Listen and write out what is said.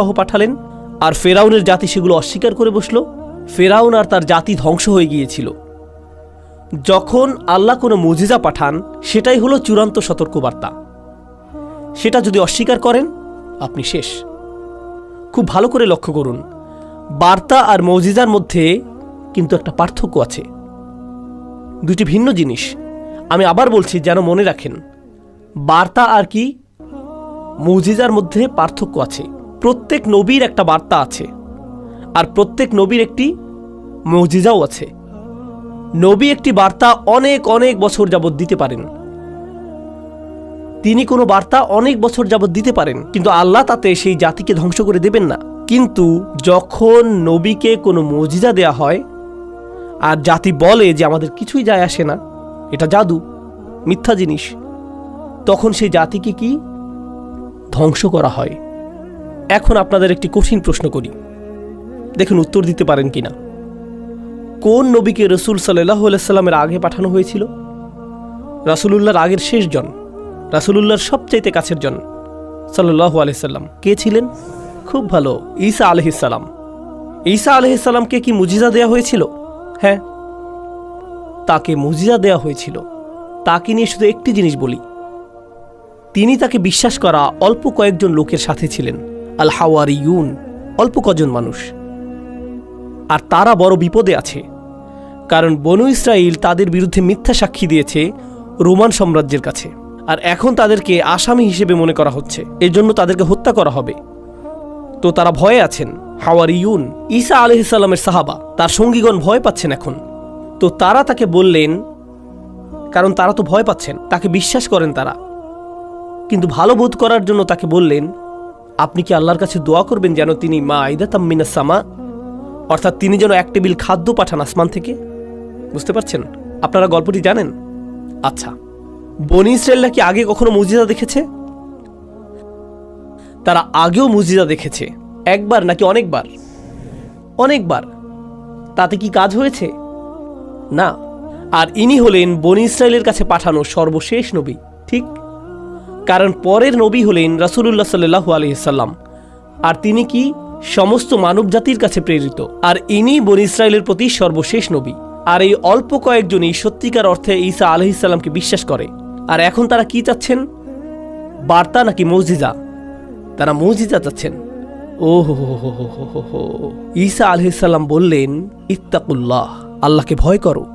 সহ পাঠালেন, আর ফেরাউনের জাতি সেগুলো অস্বীকার করে বসল। ফেরাউন আর তার জাতি ধ্বংস হয়ে গিয়েছিল। যখন আল্লাহ কোনো মুজিজা পাঠান, সেটাই হলো চূড়ান্ত সতর্কবার্তা। সেটা যদি অস্বীকার করেন, আপনি শেষ। খুব ভালো করে লক্ষ্য করুন, বার্তা আর মৌজিজার মধ্যে কিন্তু একটা পার্থক্য আছে। দুটি ভিন্ন জিনিস। আমি আবার বলছি, যেন মনে রাখেন, বার্তা আর কি মৌজিজার মধ্যে পার্থক্য আছে। প্রত্যেক নবীর একটা বার্তা আছে, আর প্রত্যেক নবীর একটি মৌজিজাও আছে। নবী একটি বার্তা অনেক অনেক বছর যাবৎ দিতে পারেন। তিনি কোনো বার্তা অনেক বছর যাবৎ দিতে পারেন, কিন্তু আল্লাহ তাতে সেই জাতিকে ধ্বংস করে দেবেন না। কিন্তু যখন নবীকে কোনো মজিজা দেয়া হয়, আর জাতি বলে যে আমাদের কিছুই যায় আসে না, এটা জাদু, মিথ্যা জিনিস, তখন সেই জাতিকে কি? ধ্বংস করা হয়। এখন আপনাদের একটি কঠিন প্রশ্ন করি। দেখুন, উত্তর দিতে পারেন কিনা। কোন নবীকে রসুল সাল্লাহ সাল্লামের আগে পাঠানো হয়েছিল? রাসুলুল্লাহর আগের শেষ জন, রাসুলুল্লাহর সবচাইতে কাছের জন সাল্লাহ আলহিসাল্লাম কে ছিলেন? খুব ভালো, ঈসা আলহিসাল্লাম ঈসা আলহিসাল্লামকে কি মুজিজা দেয়া হয়েছিল? হ্যাঁ। তাকে মুজিজা দেয়া হয়েছিল। তাকে নিয়ে শুধু একটি জিনিস বলি। তিনি তাকে বিশ্বাস করা অল্প কয়েকজন লোকের সাথে ছিলেন। আল হাওয়ারি ইউন অল্প কজন মানুষ। আর তারা বড় বিপদে আছে, কারণ বনু ইসরায়েল তাদের বিরুদ্ধে মিথ্যা সাক্ষী দিয়েছে রোমান সাম্রাজ্যের কাছে। আর এখন তাদেরকে আসামি হিসেবে মনে করা হচ্ছে, এজন্য তাদেরকে হত্যা করা হবে। তো তারা ভয়ে আছেন হাওয়ারি ইউন ঈসা আলহিসাল্লামের সাহাবা, তার সঙ্গীগণ ভয় পাচ্ছেন এখন। তো তারা তাকে বললেন, কারণ তারা তো ভয় পাচ্ছেন, তাকে বিশ্বাস করেন তারা। কিন্তু ভালো বোধ করার জন্য তাকে বললেন আপনি কি আল্লাহর কাছে দোয়া করবেন যেন তিনি মা আইদা তাম্মিনা সামা? অর্থাৎ তিনি যেন এক টেবিল খাদ্য পাঠান আসমান থেকে? বুঝতে পারছেন? আপনারা গল্পটি জানেন? আচ্ছা। বনি ইসরায়েলরা কি আগে কখনো মুজিজা দেখেছে? তারা আগেও মুজিজা দেখেছে। একবার নাকি অনেকবার? অনেকবার। তাতে কি কাজ হয়েছে? না। আর ইনি হলেন বনি ইসরায়েলের কাছে পাঠানো সর্বশেষ নবী, ঠিক? কারণ পরের নবী হলেন রাসুলুল্লাহ সাল্লাহু আলহিসাল্লাম আর তিনি কি? সমস্ত মানব জাতির কাছে প্রেরিত। আর ইনি বন ইসরায়েলের প্রতি সর্বশেষ নবী। আর এই অল্প কয়েকজনই সত্যিকার অর্থে ঈসা আলহিসাল্লামকে বিশ্বাস করে। আর এখন তারা কি চাচ্ছেন? বার্তা নাকি মসজিদা তারা মসজিদা চাচ্ছেন। ও হো হো হো হো হো হো। ঈসা আলহিসাল্লাম বললেন, ইত্তাকুল্লাহ, আল্লাহকে ভয় করো।